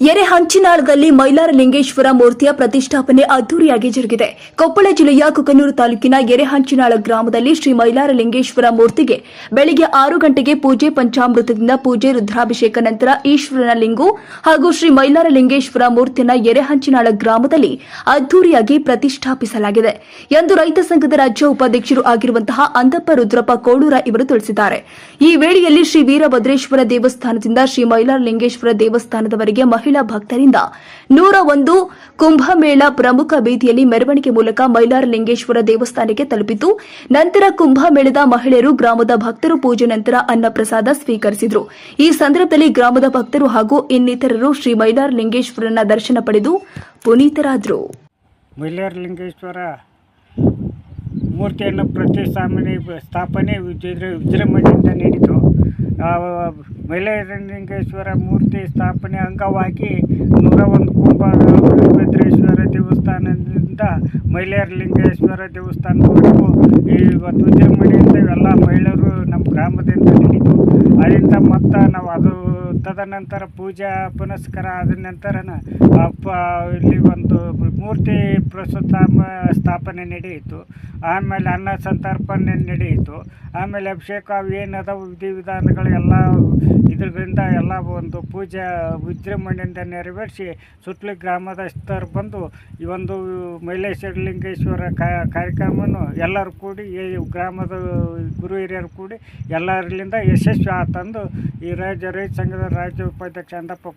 ಎರೆಹಂಚಿನಾಳದಲ್ಲಿ ಮೈಲಾರ ಲಿಂಗೇಶ್ವರ ಮೂರ್ತಿಯ ಪ್ರತಿಷ್ಠಾಪನೆ ಅದ್ದೂರಿಯಾಗಿ ಜರುಗಿದೆ. ಕೊಪ್ಪಳ ಜಿಲ್ಲೆಯ ಕುಕನೂರು ತಾಲೂಕಿನ ಎರೆಹಂಚಿನಾಳ ಗ್ರಾಮದಲ್ಲಿ ಶ್ರೀ ಮೈಲಾರ ಲಿಂಗೇಶ್ವರ ಮೂರ್ತಿಗೆ ಬೆಳಗ್ಗೆ ಆರು ಗಂಟೆಗೆ ಪೂಜೆ ಪಂಚಾಮೃತದಿಂದ ಪೂಜೆ, ರುದ್ರಾಭಿಷೇಕ ನಂತರ ಈಶ್ವರನ ಲಿಂಗು ಹಾಗೂ ಶ್ರೀ ಮೈಲಾರ ಲಿಂಗೇಶ್ವರ ಮೂರ್ತಿಯನ್ನು ಎರೆಹಂಚಿನಾಳ ಗ್ರಾಮದಲ್ಲಿ ಅದ್ದೂರಿಯಾಗಿ ಪ್ರತಿಷ್ಠಾಪಿಸಲಾಗಿದೆ. ಎಂದು ರೈತ ಸಂಘದ ರಾಜ್ಯ ಉಪಾಧ್ಯಕ್ಷರು ಆಗಿರುವಂತಹ ಅಂದಪ್ಪ ರುದ್ರಪ್ಪ ಕೋಳೂರ ಇವರು ತಿಳಿಸಿದ್ದಾರೆ. ಈ ವೇಳೆಯಲ್ಲಿ ಶ್ರೀ ವೀರಭದ್ರೇಶ್ವರ ದೇವಸ್ಥಾನದಿಂದ ಶ್ರೀ ಮೈಲಾರ ಲಿಂಗೇಶ್ವರ ದೇವಸ್ಥಾನದವರೆಗೆ ಮಹಿಳಾ ಭಕ್ತರಿಂದ ನೂರ ಒಂದು ಕುಂಭಮೇಳ ಪ್ರಮುಖ ಬೀದಿಯಲ್ಲಿ ಮೆರವಣಿಗೆ ಮೂಲಕ ಮೈಲಾರ ಲಿಂಗೇಶ್ವರ ದೇವಸ್ಥಾನಕ್ಕೆ ತಲುಪಿತು. ನಂತರ ಕುಂಭಮೇಳದ ಮಹಿಳೆಯರು ಗ್ರಾಮದ ಭಕ್ತರು ಪೂಜೆ ನಂತರ ಅನ್ನಪ್ರಸಾದ ಸ್ವೀಕರಿಸಿದರು. ಈ ಸಂದರ್ಭದಲ್ಲಿ ಗ್ರಾಮದ ಭಕ್ತರು ಹಾಗೂ ಇನ್ನಿತರರು ಶ್ರೀ ಮೈಲಾರ ಲಿಂಗೇಶ್ವರನ ದರ್ಶನ ಪಡೆದು ಪುನೀತರಾದರು. ಮೂರ್ತಿಯನ್ನು ಪ್ರತಿಷ್ಠಾಪನೆ ಸ್ಥಾಪನೆ ವಿಜೃ ವಿಜೃಂಭಣೆಯಿಂದ ನಡೆಯಿತು ಆ, ಮೈಲಾರಲಿಂಗೇಶ್ವರ ಮೂರ್ತಿ ಸ್ಥಾಪನೆ ಅಂಗವಾಗಿ ನೂರ ಒಂದು ಕುಂಭ ವೀರಭದ್ರೇಶ್ವರ ದೇವಸ್ಥಾನದಿಂದ ಮೈಲಾರಲಿಂಗೇಶ್ವರ ದೇವಸ್ಥಾನದವರೆಗೂ ಇವತ್ತು ವಿಜೃಂಭಣೆಯಿಂದ ಎಲ್ಲ ಮಹಿಳೆಯರು ನಮ್ಮ ಗ್ರಾಮದಿಂದ ನಡೀತು ಅಲ್ಲಿಂದ ಮತ್ತು ನಾವು ಅದು ತದನಂತರ ಪೂಜಾ ಪುನಸ್ಕಾರ ಆದ ನಂತರನ ಅಪ್ಪ ಇಲ್ಲಿ ಒಂದು ಮೂರ್ತಿ ಪ್ರಸ್ತುತ ಸ್ಥಾಪನೆ ನಡೆಯಿತು. ಆಮೇಲೆ ಅನ್ನ ಸಂತರ್ಪಣೆ ನಡೆಯಿತು. ಆಮೇಲೆ ಅಭಿಷೇಕ ಅವು ವಿಧಿ ವಿಧಾನಗಳು ಎಲ್ಲ ಇದರಿಂದ ಎಲ್ಲ ಒಂದು ಪೂಜೆ ವಿಜೃಂಭಣೆಯಿಂದ ನೆರವೇರಿಸಿ ಸುತ್ತಲೂ ಗ್ರಾಮದಸ್ಥರು ಬಂದು ಈ ಒಂದು ಮೈಲೇಶ್ವರಲಿಂಗೇಶ್ವರ ಕಾರ್ಯಕ್ರಮವನ್ನು ಎಲ್ಲರೂ ಕೂಡಿ ಗ್ರಾಮದ ಗುರು ಹಿರಿಯರು ಕೂಡಿ ಎಲ್ಲರಿಂದ ಯಶಸ್ವಿ ಆತಂದು ಈ ರಾಜ್ಯ ರೈತ ಸಂಘದ ರಾಜ್ಯ ಉಪಾಧ್ಯಕ್ಷ ಅಂದಪ್ಪ